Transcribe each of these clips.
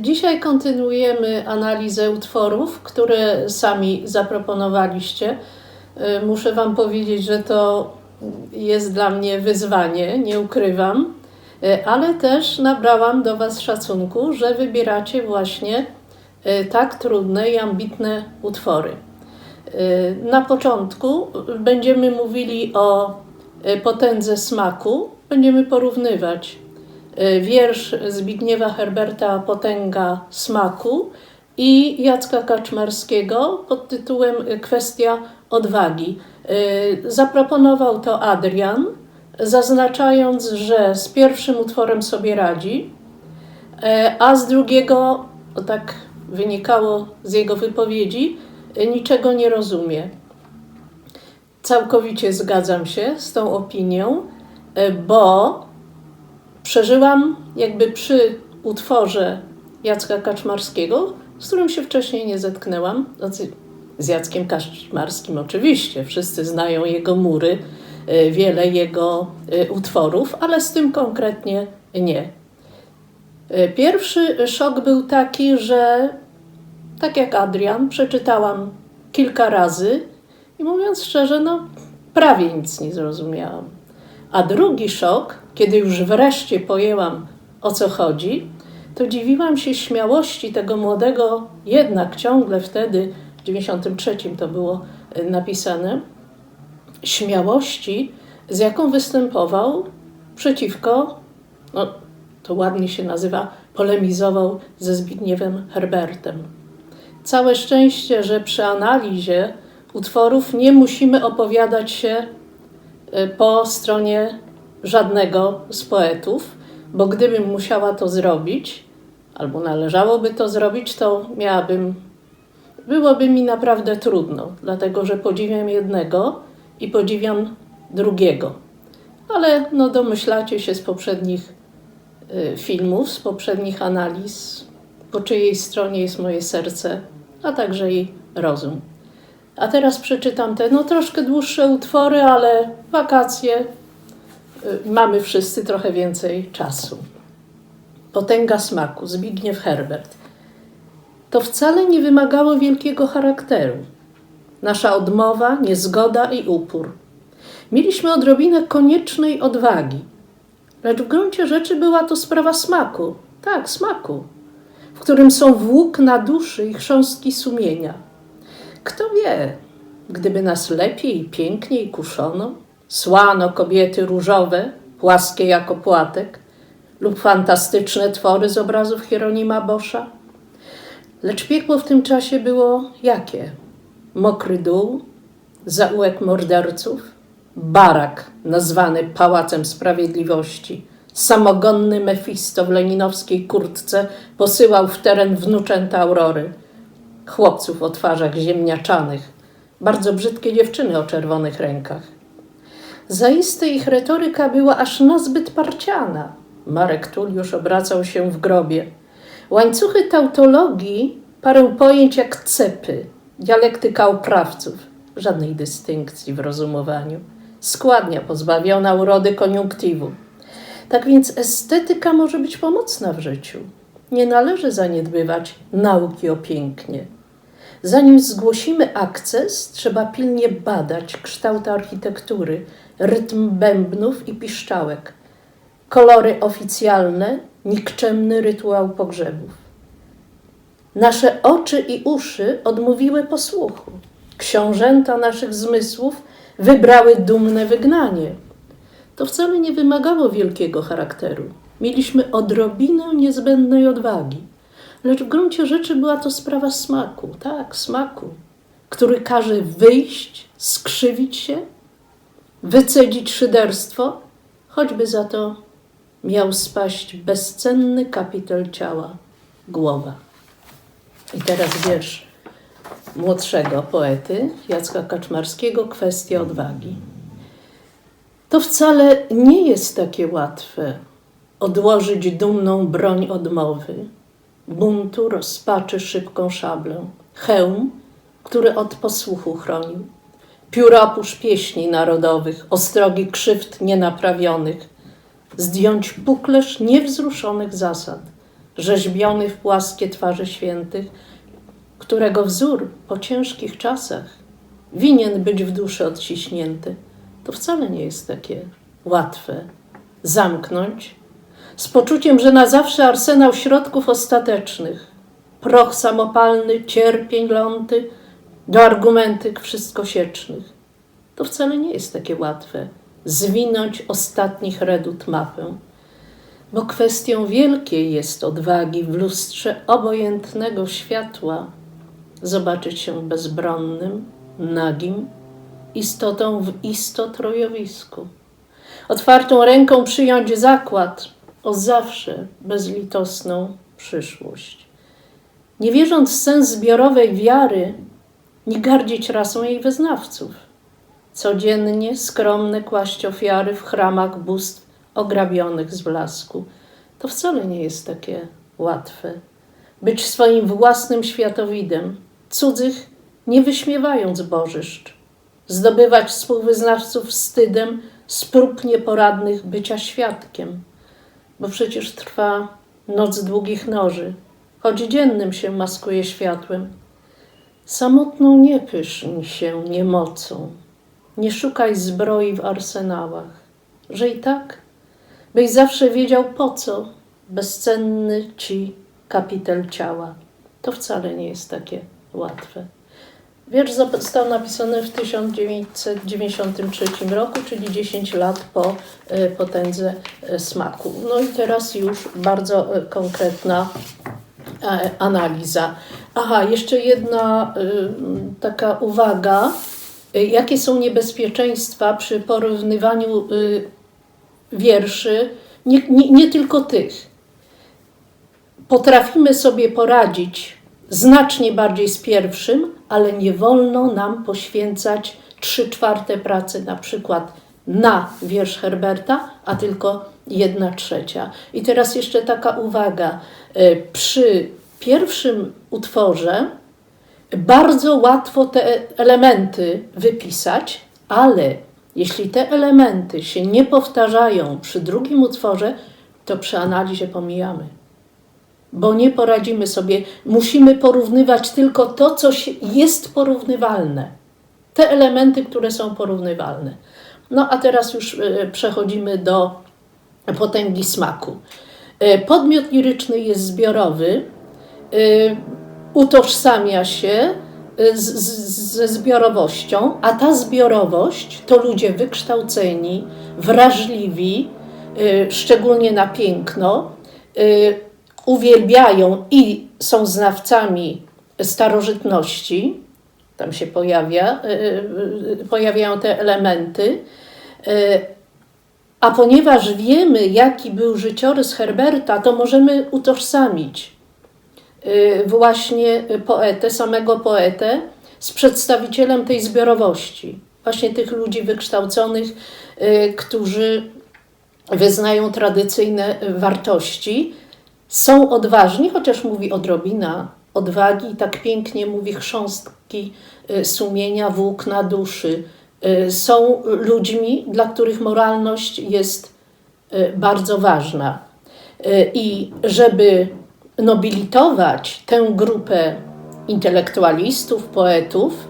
Dzisiaj kontynuujemy analizę utworów, które sami zaproponowaliście. Y, Muszę Wam powiedzieć, że to jest dla mnie wyzwanie, nie ukrywam, Y, ale też nabrałam do Was szacunku, że wybieracie właśnie y, tak trudne i ambitne utwory. Na początku będziemy mówili o potędze smaku, będziemy porównywać wiersz Zbigniewa Herberta Potęga smaku i Jacka Kaczmarskiego pod tytułem Kwestia odwagi. Y, Zaproponował to Adrian, zaznaczając, że z pierwszym utworem sobie radzi, e, a z drugiego, tak wynikało z jego wypowiedzi, y, niczego nie rozumie. Całkowicie zgadzam się z tą opinią, bo przeżyłam jakby przy utworze Jacka Kaczmarskiego, z którym się wcześniej nie zetknęłam. Znaczy, z Jackiem Kaczmarskim oczywiście, wszyscy znają jego mury, e, wiele jego e, utworów, ale z tym konkretnie nie. E, Pierwszy szok był taki, że tak jak Adrian, przeczytałam kilka razy i mówiąc szczerze, no prawie nic nie zrozumiałam. A drugi szok, kiedy już wreszcie pojęłam o co chodzi, to dziwiłam się śmiałości tego młodego, jednak ciągle wtedy, w 93 to było y, napisane, śmiałości, z jaką występował przeciwko, no to ładnie się nazywa, polemizował ze Zbigniewem Herbertem. Całe szczęście, że przy analizie utworów nie musimy opowiadać się y, po stronie żadnego z poetów, bo gdybym musiała to zrobić, albo należałoby to zrobić, to miałabym, byłoby mi naprawdę trudno, dlatego że podziwiam jednego i podziwiam drugiego. Ale no domyślacie się z poprzednich y, filmów, z poprzednich analiz, po czyjej stronie jest moje serce, a także i rozum. A teraz przeczytam te no troszkę dłuższe utwory, ale wakacje, mamy wszyscy trochę więcej czasu. Potęga smaku, Zbigniew Herbert. To wcale nie wymagało wielkiego charakteru. Nasza odmowa, niezgoda i upór. Mieliśmy odrobinę koniecznej odwagi, lecz w gruncie rzeczy była to sprawa smaku. Tak, smaku, w którym są włókna duszy i chrząstki sumienia. Kto wie, gdyby nas lepiej i piękniej kuszono, słano kobiety różowe, płaskie jako płatek, lub fantastyczne twory z obrazów Hieronima Boscha. Lecz piekło w tym czasie było jakie? Mokry dół, zaułek morderców, barak nazwany Pałacem Sprawiedliwości. Samogonny Mefisto w leninowskiej kurtce posyłał w teren wnuczęta Aurory. Chłopców o twarzach ziemniaczanych, bardzo brzydkie dziewczyny o czerwonych rękach. Zaiste ich retoryka była aż nazbyt parciana. Marek Tuliusz obracał się w grobie. Łańcuchy tautologii parę pojęć jak cepy, dialektyka oprawców, żadnej dystynkcji w rozumowaniu, składnia pozbawiona urody koniunktywu. Tak więc estetyka może być pomocna w życiu. Nie należy zaniedbywać nauki o pięknie. Zanim zgłosimy akces, trzeba pilnie badać kształt architektury, rytm bębnów i piszczałek, kolory oficjalne, nikczemny rytuał pogrzebów. Nasze oczy i uszy odmówiły posłuchu. Książęta naszych zmysłów wybrały dumne wygnanie. To wcale nie wymagało wielkiego charakteru. Mieliśmy odrobinę niezbędnej odwagi. Lecz w gruncie rzeczy była to sprawa smaku, tak, smaku, który każe wyjść, skrzywić się, wycedzić szyderstwo, choćby za to miał spaść bezcenny kapitel ciała, głowa. I teraz wiersz młodszego poety, Jacka Kaczmarskiego, Kwestia odwagi. To wcale nie jest takie łatwe odłożyć dumną broń odmowy, buntu, rozpaczy szybką szablę, hełm, który od posłuchu chronił, pióropusz pieśni narodowych, ostrogi krzywd nienaprawionych, zdjąć puklerz niewzruszonych zasad, rzeźbiony w płaskie twarze świętych, którego wzór po ciężkich czasach winien być w duszy odciśnięty, to wcale nie jest takie łatwe zamknąć. Z poczuciem, że na zawsze arsenał środków ostatecznych, proch samopalny, cierpień ląty, do argumentyk wszystkosiecznych. To wcale nie jest takie łatwe zwinąć ostatnich redut mapę, bo kwestią wielkiej jest odwagi w lustrze obojętnego światła zobaczyć się bezbronnym, nagim, istotą w istotrojowisku. Otwartą ręką przyjąć zakład o zawsze bezlitosną przyszłość. Nie wierząc w sens zbiorowej wiary, nie gardzić rasą jej wyznawców. Codziennie skromne kłaść ofiary w chramach bóstw ograbionych z blasku. To wcale nie jest takie łatwe. Być swoim własnym światowidem, cudzych nie wyśmiewając bożyszcz. Zdobywać współwyznawców wstydem z prób nieporadnych bycia świadkiem. Bo przecież trwa noc długich noży, choć dziennym się maskuje światłem. Samotną nie się niemocą, nie szukaj zbroi w arsenałach, i tak, byś zawsze wiedział po co bezcenny ci kapitel ciała. To wcale nie jest takie łatwe. Wiersz został napisany w 1993 roku, czyli 10 lat po e, potędze e, smaku. No i teraz już bardzo e, konkretna analiza. Aha, jeszcze jedna y, taka uwaga. Y, Jakie są niebezpieczeństwa przy porównywaniu y, wierszy, nie, nie, nie tylko tych. Potrafimy sobie poradzić znacznie bardziej z pierwszym, ale nie wolno nam poświęcać trzy czwarte pracy na przykład na wiersz Herberta, a tylko jedna trzecia. I teraz jeszcze taka uwaga. Y, Przy pierwszym utworze bardzo łatwo te elementy wypisać, ale jeśli te elementy się nie powtarzają przy drugim utworze, to przy analizie pomijamy. Bo nie poradzimy sobie, musimy porównywać tylko to, co jest porównywalne. Te elementy, które są porównywalne. No a teraz już e, przechodzimy do potęgi smaku. E, Podmiot liryczny jest zbiorowy, y, utożsamia się z, ze zbiorowością, a ta zbiorowość to ludzie wykształceni, wrażliwi, szczególnie na piękno, uwielbiają i są znawcami starożytności, tam się pojawia, pojawiają te elementy. A ponieważ wiemy, jaki był życiorys Herberta, to możemy utożsamić y, właśnie poetę, samego poetę, z przedstawicielem tej zbiorowości. Właśnie tych ludzi wykształconych, y, którzy wyznają tradycyjne wartości, są odważni, chociaż mówi odrobina odwagi, tak pięknie mówi chrząstki y, sumienia, włókna duszy. Y, Są ludźmi, dla których moralność jest y, bardzo ważna. Y, I żeby nobilitować tę grupę intelektualistów, poetów,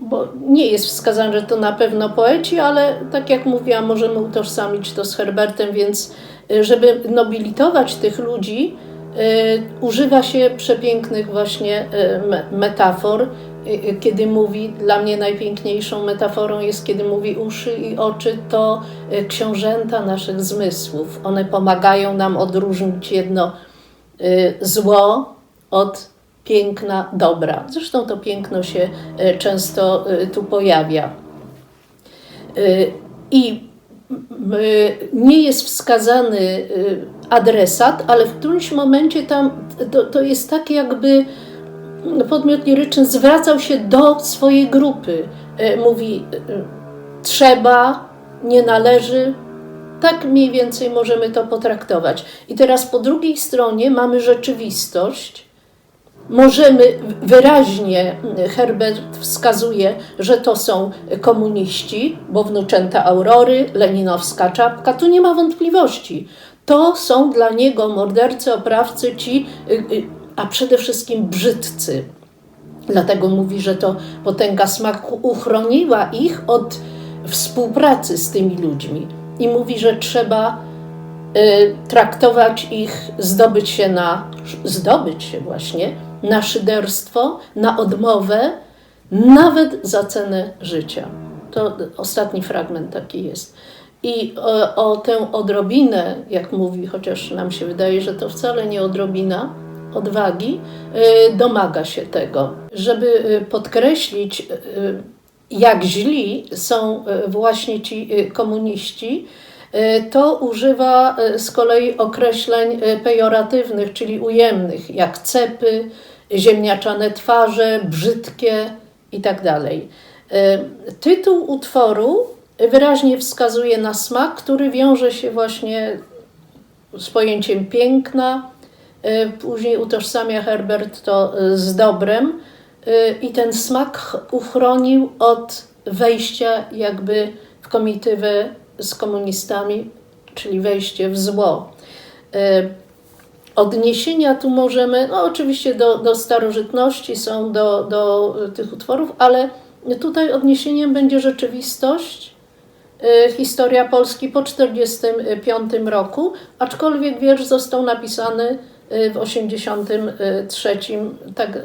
bo nie jest wskazane, że to na pewno poeci, ale tak jak mówiłam, możemy utożsamić to z Herbertem, więc żeby nobilitować tych ludzi, używa się przepięknych właśnie me- metafor, kiedy mówi, dla mnie najpiękniejszą metaforą jest, kiedy mówi uszy i oczy to y, książęta naszych zmysłów. One pomagają nam odróżnić jedno y, zło od piękna dobra. Zresztą to piękno się y, często y, tu pojawia. Y, I y, nie jest wskazany y, adresat, ale w którymś momencie tam to, to jest tak, jakby podmiot liryczny zwracał się do swojej grupy. Y, Mówi, y, trzeba, nie należy. Tak mniej więcej możemy to potraktować. I teraz po drugiej stronie mamy rzeczywistość, możemy wyraźnie Herbert wskazuje, że to są komuniści, bo wnuczęta Aurory, leninowska czapka, tu nie ma wątpliwości. to są dla niego mordercy, oprawcy, ci, y, y, a przede wszystkim brzydcy. Dlatego mówi, że to potęga smaku uchroniła ich od współpracy z tymi ludźmi. I mówi, że trzeba y, traktować ich, zdobyć się na, zdobyć się właśnie na szyderstwo, na odmowę, nawet za cenę życia. To ostatni fragment taki jest. I o, o, tę odrobinę, jak mówi, chociaż nam się wydaje, że to wcale nie odrobina odwagi, y, domaga się tego. Żeby y, podkreślić, y, jak źli są właśnie ci komuniści, to używa z kolei określeń pejoratywnych, czyli ujemnych, jak cepy, ziemniaczane twarze, brzydkie itd. Tytuł utworu wyraźnie wskazuje na smak, który wiąże się właśnie z pojęciem piękna. Y, później utożsamia Herbert to y, z dobrem y, i ten smak uchronił od wejścia jakby w komitywę z komunistami, czyli wejście w zło. Odniesienia tu możemy, no oczywiście do, do starożytności są do, do tych utworów, ale tutaj odniesieniem będzie rzeczywistość, historia Polski po 1945 roku, aczkolwiek wiersz został napisany w 1983, tak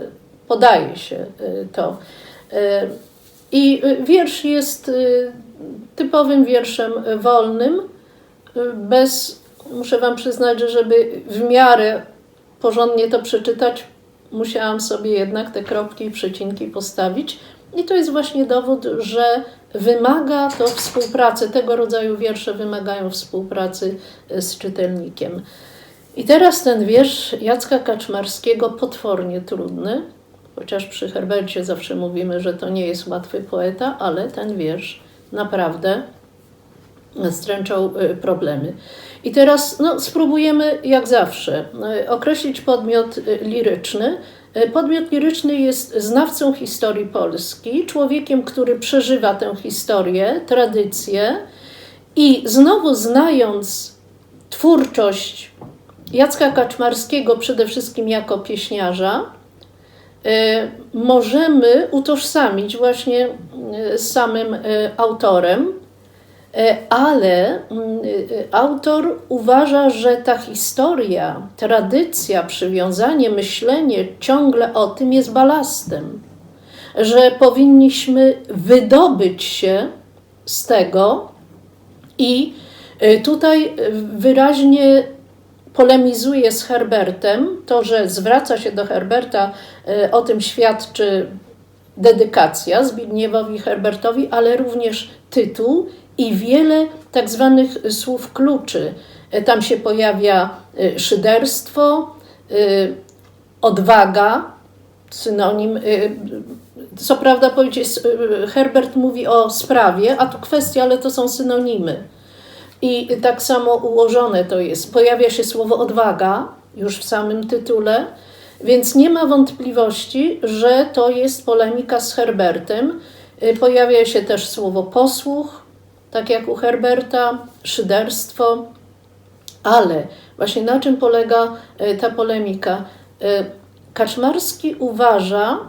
podaje się y, to. I wiersz jest typowym wierszem wolnym, bez, muszę Wam przyznać, że żeby w miarę porządnie to przeczytać, musiałam sobie jednak te kropki i przecinki postawić. I to jest właśnie dowód, że wymaga to współpracy, tego rodzaju wiersze wymagają współpracy z czytelnikiem. I teraz ten wiersz Jacka Kaczmarskiego potwornie trudny, chociaż przy Herbercie zawsze mówimy, że to nie jest łatwy poeta, ale ten wiersz naprawdę stręczał e, problemy. I teraz no, spróbujemy, jak zawsze, e, określić podmiot liryczny, E, podmiot liryczny jest znawcą historii Polski, człowiekiem, który przeżywa tę historię, tradycję i znowu znając twórczość Jacka Kaczmarskiego przede wszystkim jako pieśniarza, e, możemy utożsamić właśnie e, z samym autorem E, ale autor uważa, że ta historia, tradycja, przywiązanie, myślenie ciągle o tym jest balastem, że powinniśmy wydobyć się z tego i tutaj wyraźnie polemizuje z Herbertem. To, że zwraca się do Herberta, o tym świadczy dedykacja Zbigniewowi Herbertowi, ale również tytuł i wiele tak zwanych słów kluczy. E, tam się pojawia e, szyderstwo, e, odwaga, synonim. Co prawda Herbert mówi o sprawie, a tu kwestia, ale to są synonimy. I tak samo ułożone to jest. Pojawia się słowo odwaga już w samym tytule, więc nie ma wątpliwości, że to jest polemika z Herbertem. Pojawia się też słowo posłuch, tak jak u Herberta, szyderstwo, ale właśnie na czym polega e, ta polemika? E, Kaczmarski uważa,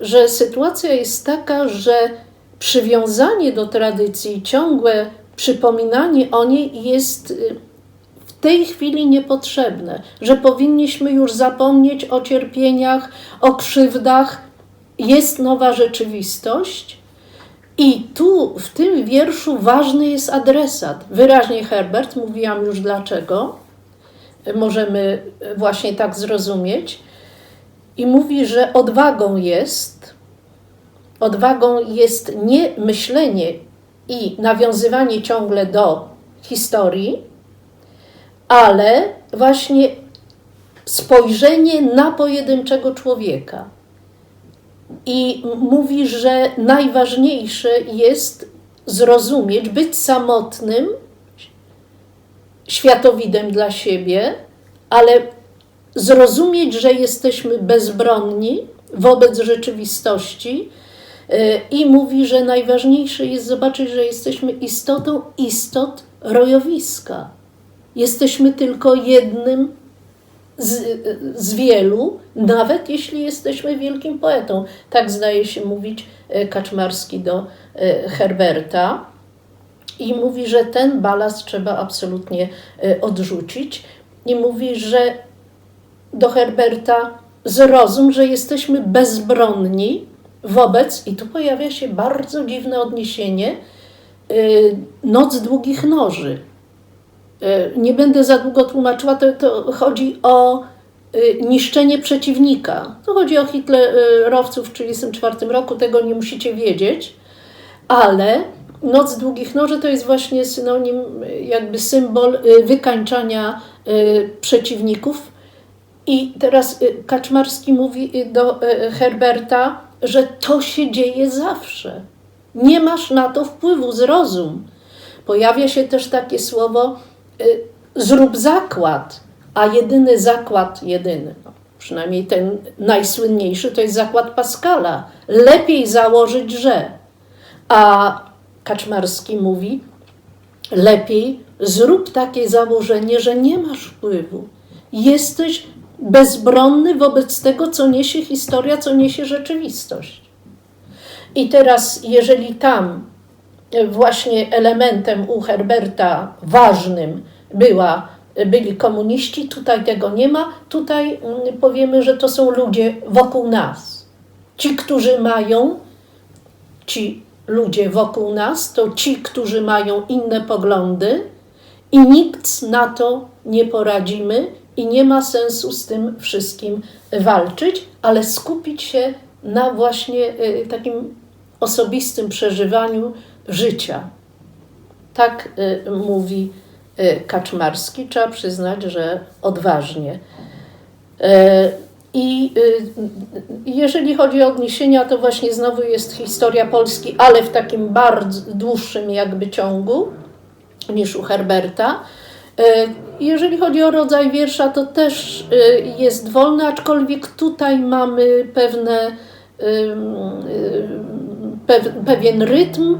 że sytuacja jest taka, że przywiązanie do tradycji, ciągłe przypominanie o niej jest e, w tej chwili niepotrzebne, że powinniśmy już zapomnieć o cierpieniach, o krzywdach. Jest nowa rzeczywistość i tu w tym wierszu ważny jest adresat. Wyraźnie Herbert, mówiłam już dlaczego, możemy właśnie tak zrozumieć. I mówi, że odwagą jest, odwagą jest nie myślenie i nawiązywanie ciągle do historii, ale właśnie spojrzenie na pojedynczego człowieka i mówi, że najważniejsze jest zrozumieć, być samotnym światowidem dla siebie, ale zrozumieć, że jesteśmy bezbronni wobec rzeczywistości. Y, I mówi, że najważniejsze jest zobaczyć, że jesteśmy istotą istot rojowiska. Jesteśmy tylko jednym z, z wielu, nawet jeśli jesteśmy wielkim poetą. Tak zdaje się mówić e, Kaczmarski do e, Herberta. I mówi, że ten balast trzeba absolutnie odrzucić. I mówi, że do Herberta zrozum, że jesteśmy bezbronni wobec, i tu pojawia się bardzo dziwne odniesienie, y, noc długich noży. Y, Nie będę za długo tłumaczyła, to, to chodzi o y, niszczenie przeciwnika. To chodzi o hitlerowców w 1934 roku, tego nie musicie wiedzieć, ale Noc Długich Noży to jest właśnie synonim, jakby symbol wykańczania przeciwników. I teraz Kaczmarski mówi do Herberta, że to się dzieje zawsze. Nie masz na to wpływu, zrozum. Pojawia się też takie słowo y, zrób zakład, a jedyny zakład, jedyny, no, przynajmniej ten najsłynniejszy, to jest zakład Pascala. Lepiej założyć, że. A Kaczmarski mówi, lepiej zrób takie założenie, że nie masz wpływu. Jesteś bezbronny wobec tego, co niesie historia, co niesie rzeczywistość. I teraz, jeżeli tam właśnie elementem u Herberta ważnym była, byli komuniści, tutaj tego nie ma. Tutaj mm, powiemy, że to są ludzie wokół nas. Ci, którzy mają, ci ludzie wokół nas, to ci, którzy mają inne poglądy i nikt na to nie poradzimy i nie ma sensu z tym wszystkim walczyć, ale skupić się na właśnie y, takim osobistym przeżywaniu życia. Tak y, mówi y, Kaczmarski. Trzeba przyznać, że odważnie. I jeżeli chodzi o odniesienia, to właśnie znowu jest historia Polski, ale w takim bardzo dłuższym jakby ciągu niż u Herberta. E, Jeżeli chodzi o rodzaj wiersza, to też y, jest wolny, aczkolwiek tutaj mamy pewne, pew, pewien rytm,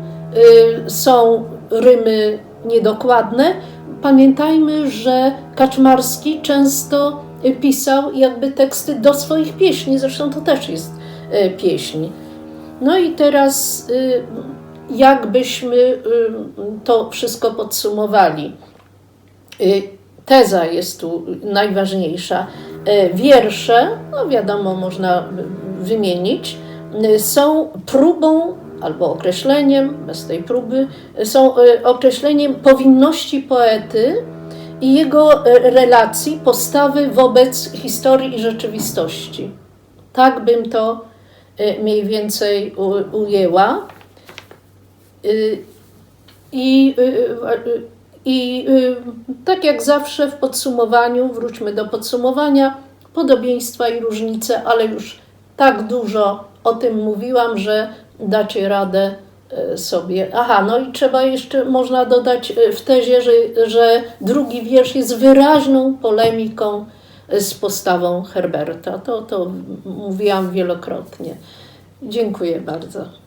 y, są rymy niedokładne. Pamiętajmy, że Kaczmarski często pisał jakby teksty do swoich pieśni, zresztą to też jest y, pieśń. No i teraz, y, jakbyśmy y, to wszystko podsumowali. Y, Teza jest tu najważniejsza. Y, Wiersze, no wiadomo, można wymienić, y, są próbą albo określeniem, bez tej próby, są określeniem powinności poety i jego relacji, postawy wobec historii i rzeczywistości. Tak bym to mniej więcej ujęła. I, i y, tak jak zawsze w podsumowaniu, wróćmy do podsumowania, podobieństwa i różnice, ale już tak dużo o tym mówiłam, że dacie radę y, sobie. Aha, no i trzeba jeszcze, można dodać y, w tezie, że, że drugi wiersz jest wyraźną polemiką z postawą Herberta. To, to mówiłam wielokrotnie. Dziękuję bardzo.